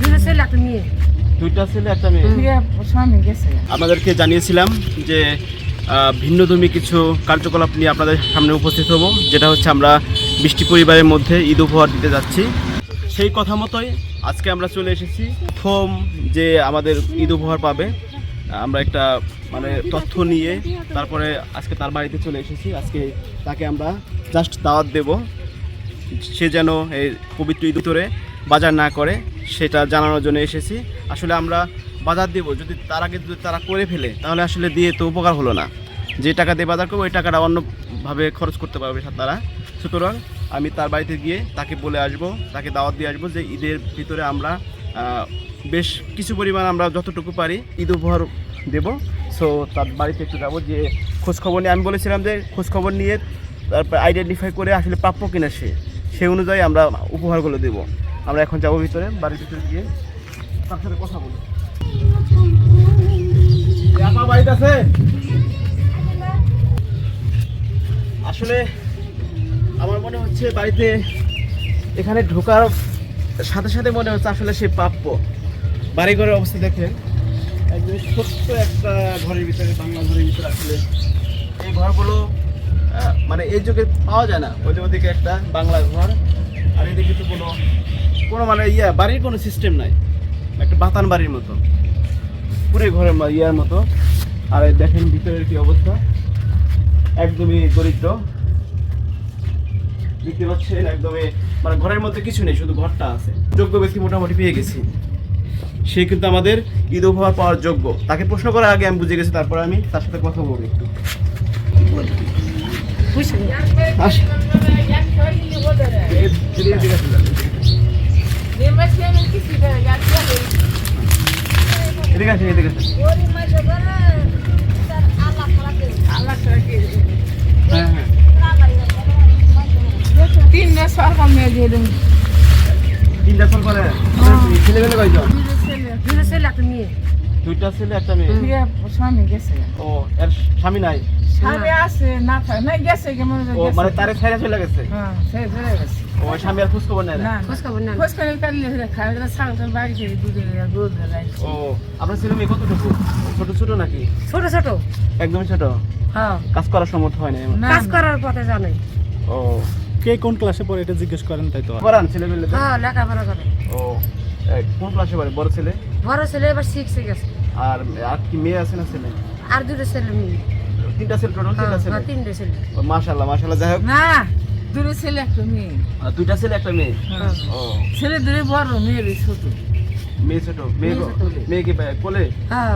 দুটো ছেলে একটা মেয়ে। দুইটা ছেলে একটা মেয়ে স্বামী গেছে। আপনাদেরকে জানিয়েছিলাম যে ভিন্নধর্মী কিছু কার্যকলাপ নিয়ে আপনাদের সামনে উপস্থিত হব যেটা হচ্ছে আমরা বৃষ্টি পরিবারের মধ্যে ঈদ উপহার দিতে যাচ্ছি। সেই কথা মতোই আজকে আমরা চলে এসেছি প্রথম যে আমাদের ঈদ উপহার পাবে। আমরা একটা মানে তথ্য নিয়ে তারপরে আজকে তার বাড়িতে চলে এসেছি। আজকে তাকে আমরা জাস্ট দাওয়াত দেব। সে যেন এই পবিত্র ঈদ উত্তরে বাজার না করে সেটা জানানোর জন্য এসেছি। আসলে আমরা বাজার দেব, যদি তার আগে যদি তারা করে ফেলে, তাহলে আসলে দিয়ে তো উপকার হলো না। যে টাকা দিয়ে বাজার করব, ওই টাকাটা অন্যভাবে খরচ করতে পারবে তারা। সুতরাং আমি তার বাড়িতে গিয়ে তাকে বলে আসব, তাকে দাওয়াত দিয়ে আসব যে ঈদের ভিতরে আমরা বেশ কিছু পরিমাণ আমরা যতটুকু পারি ঈদ উপহার দেব। সো তার বাড়িতে একটু যাব যে খোঁজখবর নিয়ে আমি বলেছিলাম যে খোঁজখবর নিয়ে তারপর আইডেন্টিফাই করে আসলে প্রাপ্য কিনা সে সেই অনুযায়ী আমরা উপহারগুলো দেব। আমরা এখন যাব ভিতরে, বাড়ির ভিতরে গিয়ে তার সাথে কথা বলব এ আপা বাড়িতে আছে আসলে আমার মনে হচ্ছে বাড়িতে এখানে ঢোকার সাথে সাথে মনে হচ্ছে আসলে সে প্রাপ্য। বাড়িঘরের অবস্থা দেখেন, একদম ছোট্ট একটা ঘরের ভিতরে, বাংলা ঘরের ভিতরে আসলে এই ঘরগুলো মানে এই যুগে পাওয়া যায় না। ওই ওদিকে একটা বাংলা ঘর। কোনো মানে ইয়া বাড়ির কোনো সিস্টেম নাই। একটা বাতান বাড়ির মতো। পুরো ঘরের ইয়ার মতো। আর দেখেন ভিতরের কি অবস্থা। একদমই দরিদ্র। দেখতে পাচ্ছেন একদমই মানে ঘরের মধ্যে কিছু নেই শুধু ঘরটা আছে। যোগ্য ব্যক্তি মোটামুটি পেয়ে গেছি। সে কিন্তু আমাদের ঈদ উপহার পাওয়ার যোগ্য। তাকে প্রশ্ন করার আগে আমি বুঝে গেছি তারপর আমি তার সাথে কথা বলব একটু বুঝলি আস এদিকে- এদিকে- এদিকে আসুন, এদিকে আসুন, এদিকে আসুন। হ্যাঁ হ্যাঁ তিন সরকার মেয়ে দিয়ে দেন তিনটা ফোন ছেলে মেলে কয়জন? দুটো ছেলে একটা মেয়ে দুইটা ছেলে একটা মেয়ে। বিয়ে স্বামী গেছে ও এর স্বামী নাই? স্বামী আছে না থাকে না গেছে কেমন মানে তারে ছেড়ে চলে গেছে? হ্যাঁ চলে গেছে। ওই স্বামী আর খোঁজ খবর নেয় না? না খোঁজ খবর না খোঁজ করে কাটলে খায় ওরা ছাগল বাড়ি থেকে দুধে দুধ দেয় ও আপনার ছেলে মেয়ে কতটুকু? ছোট ছোট নাকি? ছোট ছোট। একদমই ছোট? হ্যাঁ। কাজ করার সমর্থ হয় না কাজ করার পথে জানাই ও। কে কোন ক্লাসে পড়ে এটা জিজ্ঞেস করেন তাই তো। পড়ান ছেলে মেলে হ্যাঁ লেখাপড়া করে। ও কোন ক্লাসে পড়ে? বড় ছেলে? বড় ছেলে এবার শিখছে গেছে। আর আর কি মেয়ে আছে না ছেলে? আর দুটো ছেলে মেয়ে। তিনটা ছেলে টোটাল হ্যাঁ তিনটা ছেলে? হ্যাঁ, তিনটে ছেলে। মাশাল্লাহ মাশাল্লাহ যাই হোক। না। দূরে ছেলে একটা মেয়ে। দুইটা ছেলে একটা মেয়ে? হ্যাঁ। ও। ছেলে দূরে বড় মেয়ে ছোট। মেয়ে ছোট? মেয়ে। মেয়ে কি কোলে? হ্যাঁ